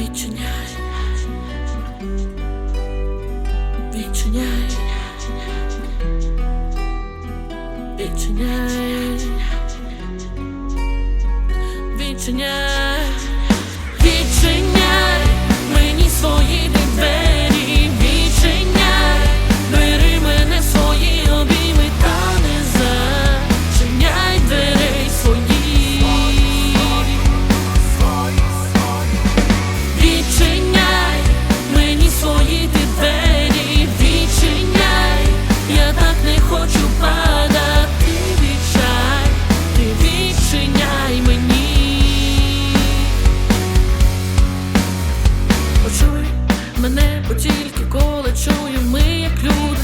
Відчиняй, відчиняй, відчиняй, відчиняй, мене, бо тільки коли чую, ми як люди.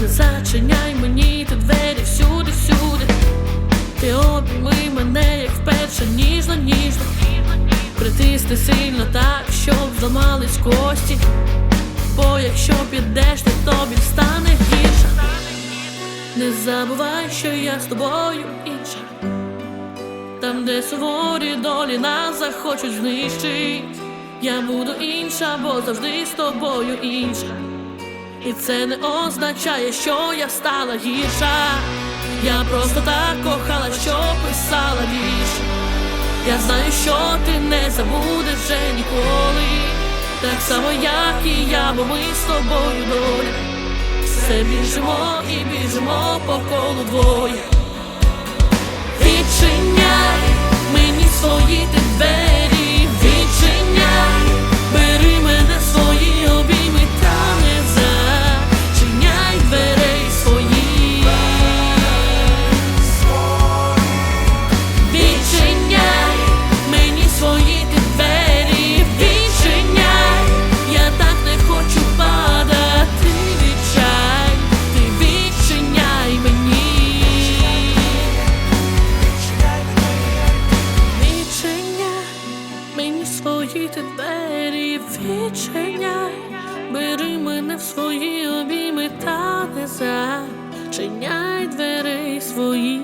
Не зачиняй мені ти двері всюди, всюди. Ти обійми мене, як вперше, ніжно, ніжно. Притисни сильно так, щоб зламались кості. Бо якщо підеш, то тобі стане гірше. Не забувай, що я з тобою інша. Там, де суворі долі нас захочуть знищить. Я буду інша, бо завжди з тобою інша. І це не означає, що я стала гірша. Я просто так кохала, що писала вірш. Я знаю, що ти не забудеш вже ніколи. Так само, як і я, бо ми з тобою доля. Все біжимо і біжимо по колу двоє. Свої двері, відчиняй, бери мене в свої обійми та не зачиняй дверей своїх.